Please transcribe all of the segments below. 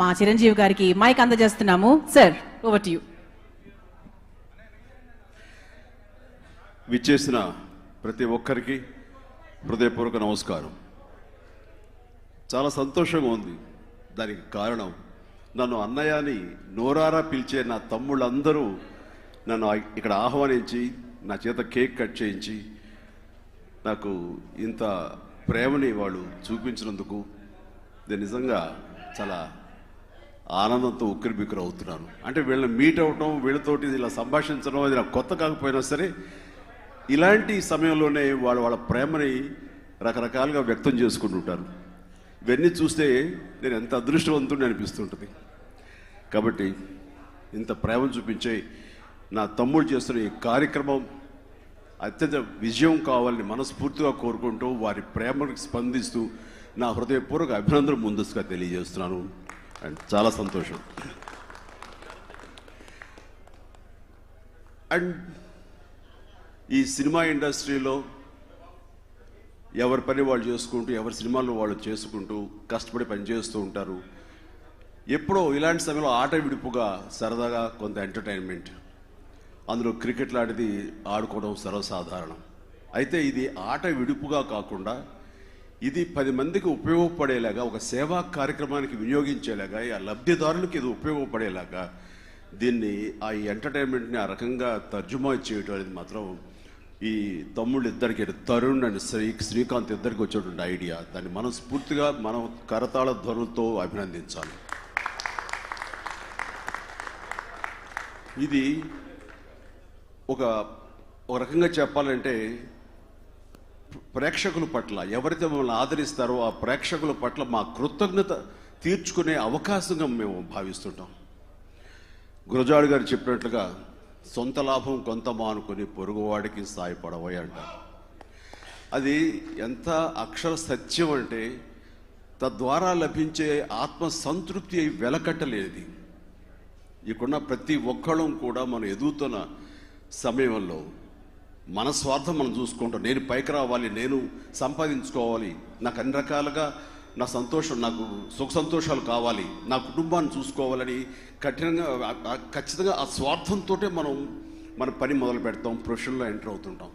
మా చిరంజీవి గారికి మైక్ అందజేస్తున్నాము. సార్ ఓవర్ టు యూ విచ్చేసిన ప్రతి ఒక్కరికి హృదయపూర్వక నమస్కారం. చాలా సంతోషంగా ఉంది. దానికి కారణం నన్ను అన్నయ్య అని నోరారా పిలిచే నా తమ్ముళ్ళందరూ నన్ను ఇక్కడ ఆహ్వానించి నా చేత కేక్ కట్ చేయించి నాకు ఇంత ప్రేమని వాళ్ళు చూపించినందుకు నేను నిజంగా చాలా ఆనందంతో ఉక్కిరిబిక్కిరి అవుతున్నాను. అంటే వీళ్ళని మీట్ అవ్వటం వీళ్ళతోటి ఇలా సంభాషించడం అది నాకు కొత్త కాకపోయినా సరే ఇలాంటి సమయంలోనే వాళ్ళు వాళ్ళ ప్రేమని రకరకాలుగా వ్యక్తం చేసుకుంటుంటారు ఇవన్నీ చూస్తే నేను ఎంత అదృష్టవంతుడిని అనిపిస్తుంటుంది. కాబట్టి ఇంత ప్రేమను చూపించే నా తమ్ముడు చేస్తున్న ఈ కార్యక్రమం అత్యంత విజయం కావాలని మనస్ఫూర్తిగా కోరుకుంటూ వారి ప్రేమకు స్పందిస్తూ నా హృదయపూర్వక అభినందనలు ముందస్తుగా తెలియజేస్తున్నాను. అండ్ చాలా సంతోషం. అండ్ ఈ సినిమా ఇండస్ట్రీలో ఎవరి పని వాళ్ళు చేసుకుంటూ ఎవరి సినిమాలు వాళ్ళు చేసుకుంటూ కష్టపడి పనిచేస్తూ ఉంటారు. ఎప్పుడో ఇలాంటి సమయంలో ఆట విడుపుగా సరదాగా కొంత ఎంటర్టైన్మెంట్. అందులో క్రికెట్ లాంటిది ఆడుకోవడం సర్వసాధారణం. అయితే ఇది ఆట విడుపుగా కాకుండా ఇది పది మందికి ఉపయోగపడేలాగా ఒక సేవా కార్యక్రమానికి వినియోగించేలాగా ఆ లబ్ధిదారులకు ఇది ఉపయోగపడేలాగా దీన్ని ఆ ఎంటర్టైన్మెంట్ని ఆ రకంగా తర్జుమా చేయటం అనేది మాత్రం ఈ తమ్ముళ్ళు ఇద్దరికి తరుణ్ అండ్ శ్రీ శ్రీకాంత్ ఇద్దరికి వచ్చేటువంటి ఐడియా. దాన్ని మనం స్ఫూర్తిగా మనం కరతాళ ధ్వనులతో అభినందించాలి. ఇది ఒక ఒక రకంగా చెప్పాలంటే ప్రేక్షకుల పట్ల ఎవరైతే మమ్మల్ని ఆదరిస్తారో ఆ ప్రేక్షకుల పట్ల మా కృతజ్ఞత తీర్చుకునే అవకాశంగా మేము భావిస్తుంటాం. గురజాడు గారు చెప్పినట్లుగా సొంత లాభం కొంత మానుకొని పొరుగువాడికి సాయపడవై అంటారు. అది ఎంత అక్షర సత్యం అంటే తద్వారా లభించే ఆత్మ సంతృప్తి వెలకట్టలేనిది. ఇక్కడున్న ప్రతి ఒక్కళ్ళం కూడా మనం ఎదుగుతున్న సమయంలో మన స్వార్థం మనం చూసుకుంటాం. నేను పైకి రావాలి నేను సంపాదించుకోవాలి నాకు అన్ని రకాలుగా నా సంతోషం నాకు సుఖ సంతోషాలు కావాలి నా కుటుంబాన్ని చూసుకోవాలని కఠినంగా ఖచ్చితంగా ఆ స్వార్థంతో మనం మన పని మొదలు పెడతాం ప్రొఫెషన్లో ఎంటర్ అవుతుంటాం.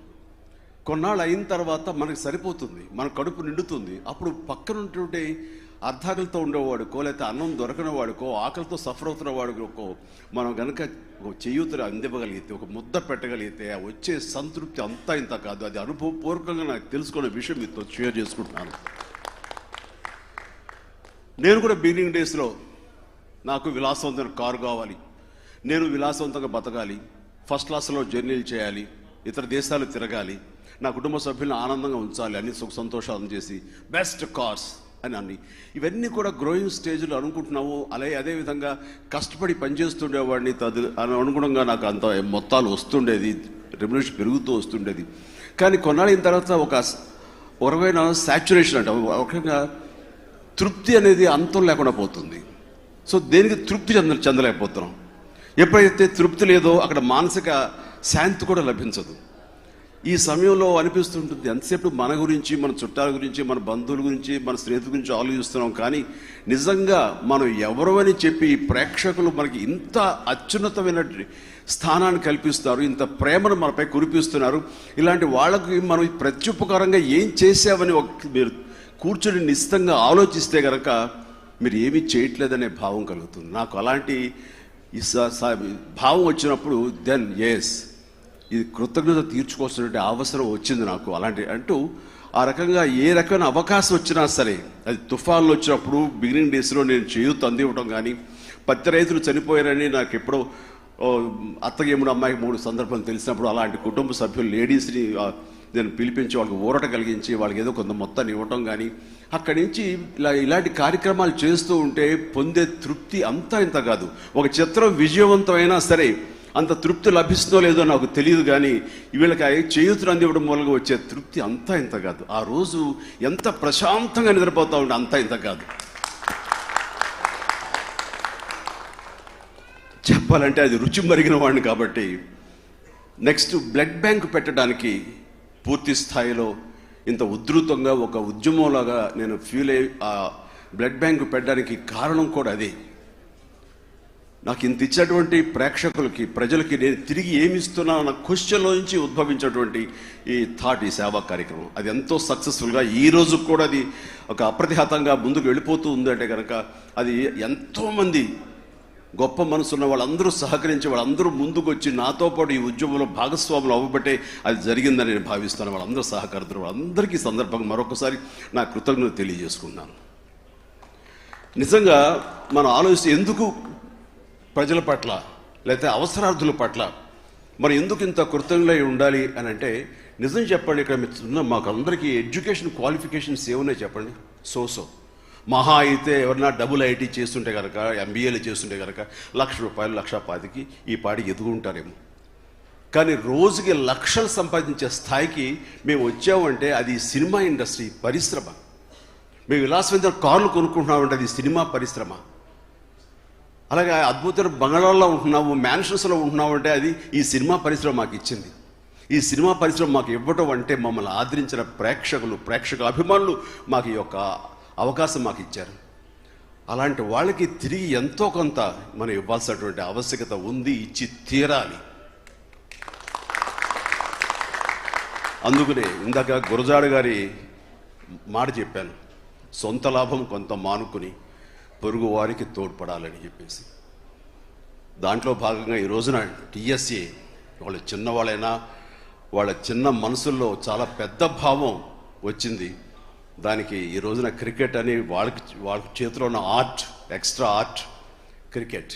కొన్నాళ్ళు అయిన తర్వాత మనకి సరిపోతుంది మన కడుపు నిండుతుంది. అప్పుడు పక్కన ఉంటుంటే అర్ధాకలతో ఉండేవాడుకో లేకపోతే అన్నం దొరకని వాడుకో ఆకలితో సఫర్ అవుతున్న వాడుకో మనం గనక ఒక చేయూతలు అందివ్వగలిగితే ఒక ముద్ద పెట్టగలిగితే ఆ వచ్చే సంతృప్తి అంతా ఇంత కాదు. అది అనుభవపూర్వకంగా నాకు తెలుసుకునే విషయం మీతో షేర్ చేసుకుంటున్నాను. నేను కూడా బిగినింగ్ డేస్లో నాకు విలాసవంతమైన కారు కావాలి. నేను విలాసవంతంగా బతకాలి. ఫస్ట్ క్లాస్లో జర్నీలు చేయాలి. ఇతర దేశాలు తిరగాలి. నా కుటుంబ సభ్యులను ఆనందంగా ఉంచాలి. అన్ని సుఖ సంతోషాలను చేసి బెస్ట్ కార్స్. అని అన్ని. ఇవన్నీ కూడా గ్రోయింగ్ స్టేజ్లో అనుకుంటున్నావు. అలాగే అదేవిధంగా కష్టపడి పనిచేస్తుండేవాడిని తదు అని అనుగుణంగా నాకు అంత మొత్తాలు వస్తుండేది. రెమ్యులేషన్ పెరుగుతూ వస్తుండేది. కానీ కొన్నాళ్ళైన తర్వాత ఒక ఒక రకమైన సాచురేషన్ అంట. ఒక తృప్తి అనేది అంతం లేకుండా పోతుంది. సో దేనికి తృప్తి చెంద చెందలేకపోతున్నాం. ఎప్పుడైతే తృప్తి లేదో అక్కడ మానసిక శాంతి కూడా లభించదు. ఈ సమయంలో అనిపిస్తుంటుంది ఎంతసేపు మన గురించి మన చుట్టాల గురించి మన బంధువుల గురించి మన స్నేహితుల గురించి ఆలోచిస్తున్నాం కానీ నిజంగా మనం ఎవరు అని చెప్పి ప్రేక్షకులు మనకి ఇంత అత్యున్నతమైన స్థానాన్ని కల్పిస్తారు ఇంత ప్రేమను మనపై కురిపిస్తున్నారు. ఇలాంటి వాళ్ళకి మనం ప్రత్యుపకారంగా ఏం చేసామని ఒక మీరు కూర్చొని నిశ్చితంగా ఆలోచిస్తే గనక మీరు ఏమీ చేయట్లేదనే భావం కలుగుతుంది. నాకు అలాంటి ఈ భావం వచ్చినప్పుడు దెన్ ఎస్ ఇది కృతజ్ఞత తీర్చుకోవాల్సినటువంటి అవసరం వచ్చింది నాకు అలాంటి అంటూ ఆ రకంగా ఏ రకమైన అవకాశం వచ్చినా సరే అది తుఫాన్లు వచ్చినప్పుడు బిగినింగ్ డేస్లో నేను చేయూత అందివ్వడం కానీ పత్తి రైతులు చనిపోయారని నాకు ఎప్పుడో అత్తగేముడు అమ్మాయికి మూడు సందర్భాలు తెలిసినప్పుడు అలాంటి కుటుంబ సభ్యులు లేడీస్ని నేను పిలిపించి వాళ్ళకి ఊరట కలిగించి వాళ్ళకి ఏదో కొంత మొత్తాన్ని ఇవ్వటం కానీ అక్కడి నుంచి ఇలా ఇలాంటి కార్యక్రమాలు చేస్తూ ఉంటే పొందే తృప్తి అంతా ఇంత కాదు. ఒక చిత్రం విజయవంతమైనా సరే అంత తృప్తి లభిస్తుందో లేదో నాకు తెలియదు కానీ వీళ్ళకి ఆ చేయూతులు అందివ్వడం మూలంగా వచ్చే తృప్తి అంతా ఇంత కాదు. ఆ రోజు ఎంత ప్రశాంతంగా నిద్రపోతా ఉంటే అంతా ఇంత కాదు. చెప్పాలంటే అది రుచి మరిగిన వాడిని కాబట్టి నెక్స్ట్ బ్లడ్ బ్యాంక్ పెట్టడానికి పూర్తి స్థాయిలో ఇంత ఉధృతంగా ఒక ఉద్యమంలాగా నేను ఫీల్ అయ్యి ఆ బ్లడ్ బ్యాంక్ పెట్టడానికి కారణం కూడా అదే. నాకు ఇంత ఇచ్చినటువంటి ప్రేక్షకులకి ప్రజలకి నేను తిరిగి ఏమి ఇస్తున్నా అన్న క్వశ్చన్లో నుంచి ఉద్భవించినటువంటి ఈ థాట్ ఈ సేవా కార్యక్రమం. అది ఎంతో సక్సెస్ఫుల్గా ఈ రోజు కూడా అది ఒక అప్రతిహతంగా ముందుకు వెళ్ళిపోతూ ఉందంటే కనుక అది ఎంతోమంది గొప్ప మనసున్న వాళ్ళందరూ సహకరించి వాళ్ళందరూ ముందుకు వచ్చి నాతో పాటు ఈ ఉద్యమంలో భాగస్వాములు అవ్వబట్టే అది జరిగిందని నేను భావిస్తాను వాళ్ళందరూ సహకరిస్తున్నారు వాళ్ళందరికీ ఈ సందర్భంగా మరొకసారి నా కృతజ్ఞత తెలియజేసుకున్నాను నిజంగా మనం ఆలోచిస్తే ఎందుకు ప్రజల పట్ల లేకపోతే అవసరార్థుల పట్ల మరి ఎందుకు ఇంత కృతజ్ఞులై ఉండాలి అని అంటే నిజం చెప్పండి ఇక్కడ ఉన్న మాకు అందరికీ ఎడ్యుకేషన్ క్వాలిఫికేషన్స్ ఏమున్నాయి చెప్పండి? సో సో మహా అయితే ఎవరన్నా డబుల్ ఐటీ చేస్తుంటే కనుక ఎంబీఏలు చేస్తుంటే కనుక లక్ష రూపాయలు లక్ష పాతికి ఈ పాడి ఎదుగుంటారేమో. కానీ రోజుకి లక్షలు సంపాదించే స్థాయికి మేము వచ్చామంటే అది సినిమా ఇండస్ట్రీ పరిశ్రమ. మేము విలాసవంతమైన కార్లు కొనుక్కుంటున్నామంటే అది సినిమా పరిశ్రమ. అలాగే అద్భుతమైన బంగాళాల్లో ఉంటున్నాము మ్యాన్షన్స్లో ఉంటున్నావు అంటే అది ఈ సినిమా పరిశ్రమ మాకు ఇచ్చింది. ఈ సినిమా పరిశ్రమ మాకు ఇవ్వటం అంటే మమ్మల్ని ఆదరించిన ప్రేక్షకులు ప్రేక్షక అభిమానులు మాకు ఈ యొక్క అవకాశం మాకు ఇచ్చారు. అలాంటి వాళ్ళకి తిరిగి ఎంతో కొంత మనం ఇవ్వాల్సినటువంటి ఆవశ్యకత ఉంది ఇచ్చి తీరాలి. అందుకనే ఇందాక గురజాడ గారి మాట చెప్పాను సొంత లాభం కొంత మానుకుని పొరుగు వారికి తోడ్పడాలని చెప్పేసి. దాంట్లో భాగంగా ఈ రోజున టీఎస్ఏ వాళ్ళు చిన్నవాళ్ళైనా వాళ్ళ చిన్న మనసుల్లో చాలా పెద్ద భావం వచ్చింది. దానికి ఈ రోజున క్రికెట్ అని వాళ్ళకి వాళ్ళ చేతిలో ఉన్న ఆర్ట్ ఎక్స్ట్రా ఆర్ట్ క్రికెట్.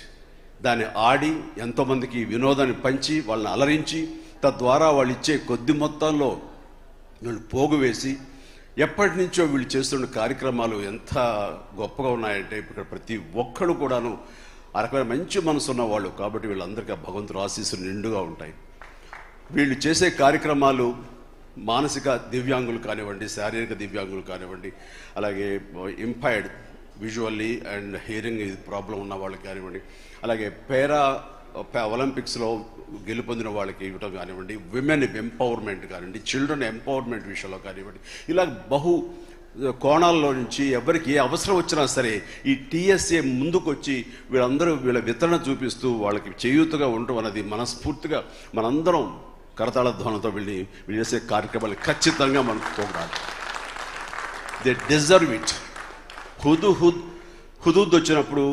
దాన్ని ఆడి ఎంతోమందికి వినోదాన్ని పంచి వాళ్ళని అలరించి తద్వారా వాళ్ళు ఇచ్చే కొద్ది మొత్తంలో వీళ్ళు పోగు వేసి ఎప్పటి నుంచో వీళ్ళు చేస్తున్న కార్యక్రమాలు ఎంత గొప్పగా ఉన్నాయంటే ఇక్కడ ప్రతి ఒక్కరు కూడాను ఆ రకమైన మంచి మనసు ఉన్న వాళ్ళు కాబట్టి వీళ్ళందరికీ ఆ భగవంతుడు ఆశీస్సులు నిండుగా ఉంటాయి. వీళ్ళు చేసే కార్యక్రమాలు మానసిక దివ్యాంగులు కానివ్వండి శారీరక దివ్యాంగులు కానివ్వండి అలాగే impaired visually and hearing problem ఉన్న వాళ్ళకి కానివ్వండి అలాగే పేరా ఒలింపిక్స్లో గెలుపొందిన వాళ్ళకి ఇవ్వటం కానివ్వండి విమెన్ ఎంపవర్మెంట్ కానివ్వండి చిల్డ్రన్ ఎంపవర్మెంట్ విషయంలో కానివ్వండి ఇలా బహు కోణాల్లో నుంచి ఎవరికి ఏ అవసరం వచ్చినా సరే ఈ టీఎస్ఏ ముందుకు వచ్చి వీళ్ళందరూ వీళ్ళ వితరణ చూపిస్తూ వాళ్ళకి చేయూతగా ఉండటం అనేది మనస్ఫూర్తిగా మనందరం కరతాళ ధ్వనంతో వెళ్ళి వీళ్ళు చేసే కార్యక్రమాలు ఖచ్చితంగా మనకు పోగడాలి దే డిజర్వ్ ఇట్ హుదు హుద్ హుదూద్ వచ్చినప్పుడు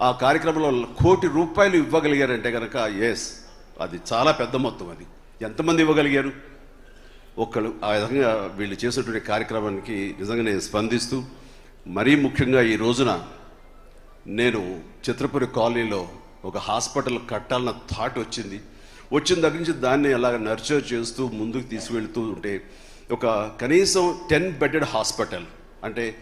ఆ కార్యక్రమంలో కోటి రూపాయలు ఇవ్వగలిగారంటే కనుక ఎస్ అది చాలా పెద్ద మొత్తం అది. ఎంతమంది ఇవ్వగలిగారు? ఒక్కళ్ళు. ఆ విధంగా వీళ్ళు చేసినటువంటి కార్యక్రమానికి నిజంగా నేను స్పందిస్తూ మరీ ముఖ్యంగా ఈ రోజున నేను చిత్రపురి కాలనీలో ఒక హాస్పిటల్ కట్టాలన్న థాట్ వచ్చింది. వచ్చిన దగ్గర నుంచి దాన్ని అలాగ నర్చర్ చేస్తూ ముందుకు తీసుకువెళ్తూ ఉంటే ఒక కనీసం టెన్ బెడెడ్ హాస్పిటల్ అంటే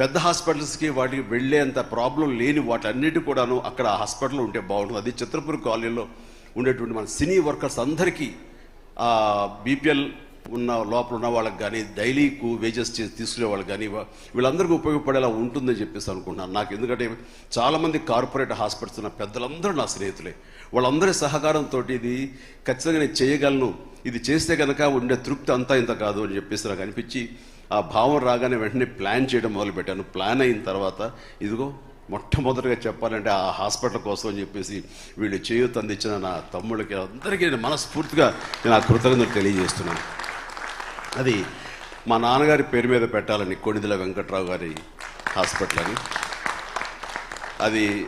పెద్ద హాస్పిటల్స్కి వాటికి వెళ్ళేంత ప్రాబ్లం లేని వాటన్నిటి కూడాను అక్కడ హాస్పిటల్ ఉంటే బాగుంటుంది. అది చిత్రపూర్ కాలనీలో ఉండేటువంటి మన సినీ వర్కర్స్ అందరికీ బీపీఎల్ ఉన్న లోపల ఉన్న వాళ్ళకి కానీ డైలీకు వేజెస్ చేసి తీసుకునే వాళ్ళకి కానీ వీళ్ళందరికీ ఉపయోగపడేలా ఉంటుందని చెప్పేసి అనుకుంటున్నాను. నాకు ఎందుకంటే చాలామంది కార్పొరేట్ హాస్పిటల్స్ ఉన్న పెద్దలందరూ నా స్నేహితులే. వాళ్ళందరి సహకారంతో ఇది ఖచ్చితంగా నేను చేయగలను. ఇది చేస్తే కనుక ఉండే తృప్తి అంతా ఇంత కాదు అని చెప్పేసి నాకు అనిపించి ఆ భావం రాగానే వెంటనే ప్లాన్ చేయడం మొదలుపెట్టాను. ప్లాన్ అయిన తర్వాత ఇదిగో మొట్టమొదటిగా చెప్పాలంటే ఆ హాస్పిటల్ కోసం అని చెప్పేసి వీళ్ళు చేయూత అందించిన నా తమ్ముళ్ళకి అందరికీ నేను మనస్ఫూర్తిగా నేను ఆ కృతజ్ఞతలు తెలియజేస్తున్నాను. అది మా నాన్నగారి పేరు మీద పెట్టాలని కొణిదెల వెంకట్రావు గారి హాస్పిటల్ అని. అది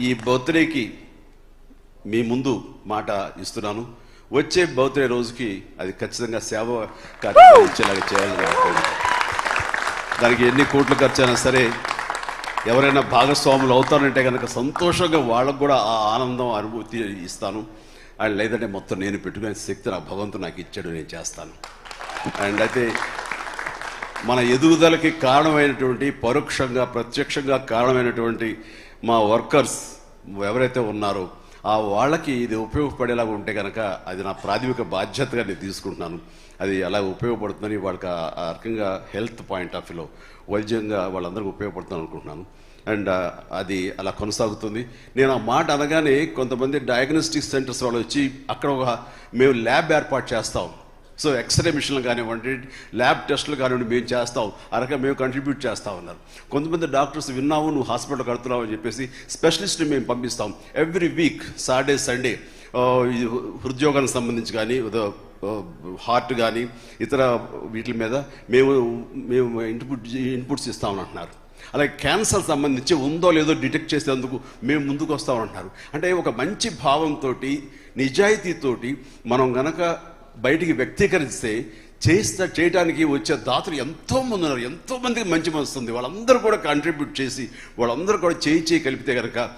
ఈ బర్త్డేకి మీ ముందు మాట ఇస్తున్నాను. వచ్చే బర్త్డే రోజుకి అది ఖచ్చితంగా సేవ కార్యక్రమం ఇచ్చేలాగా చేయాలని దానికి ఎన్ని కోట్లు ఖర్చు అయినా సరే ఎవరైనా భాగస్వాములు అవుతారంటే కనుక సంతోషంగా వాళ్ళకు కూడా ఆ ఆనందం అనుభూతి ఇస్తాను. అండ్ లేదంటే మొత్తం నేను పెట్టుకునే శక్తి నా భగవంతుడు నాకు ఇచ్చాడు నేను చేస్తాను. అండ్ అయితే మన ఎదుగుదలకి కారణమైనటువంటి పరోక్షంగా ప్రత్యక్షంగా కారణమైనటువంటి మా వర్కర్స్ ఎవరైతే ఉన్నారో ఆ వాళ్ళకి ఇది ఉపయోగపడేలాగా ఉంటే కనుక అది నా ప్రాథమిక బాధ్యతగా నేను తీసుకుంటున్నాను. అది అలా ఉపయోగపడుతుందని వాళ్ళకి ఆ- ఆ రకంగా హెల్త్ పాయింట్ ఆఫ్ వ్యూలో వైద్యంగా వాళ్ళందరికీ ఉపయోగపడుతుంది అనుకుంటున్నాను. అండ్ అది అలా కొనసాగుతుంది. నేను ఆ మాట అనగానే కొంతమంది డయాగ్నోస్టిక్ సెంటర్స్ వాళ్ళు వచ్చి అక్కడ ఒక మేము ల్యాబ్ ఏర్పాటు చేస్తాం. సో ఎక్స్రే మిషన్లు కానివ్వండి ల్యాబ్ టెస్టులు కానివ్వండి మేము చేస్తాం. అరక మేము కంట్రిబ్యూట్ చేస్తా ఉన్నారు. కొంతమంది డాక్టర్స్ విన్నావు నువ్వు హాస్పిటల్ కడుతున్నావు అని చెప్పేసి స్పెషలిస్ట్ని మేము పంపిస్తాం. ఎవ్రీ వీక్ సాటర్డే సండే ఇది హృద్యోగానికి సంబంధించి కానీ హార్ట్ కానీ ఇతర వీటి మీద మేము మేము ఇన్పుట్ ఇన్పుట్స్ ఇస్తామని అంటున్నారు. అలాగే క్యాన్సర్ సంబంధించి ఉందో లేదో డిటెక్ట్ చేసేందుకు మేము ముందుకు వస్తామంటున్నారు అంటే ఒక మంచి భావంతో నిజాయితీతోటి మనం గనక బయటికి వ్యక్తీకరిస్తే చేస్తా చేయడానికి వచ్చే దాతలు ఎంతో మంది ఉన్నారు. ఎంతో మందికి మంచి వస్తుంది వాళ్ళందరూ కూడా కాంట్రిబ్యూట్ చేసి వాళ్ళందరూ కూడా చేయి చేయి కలిపితే కనుక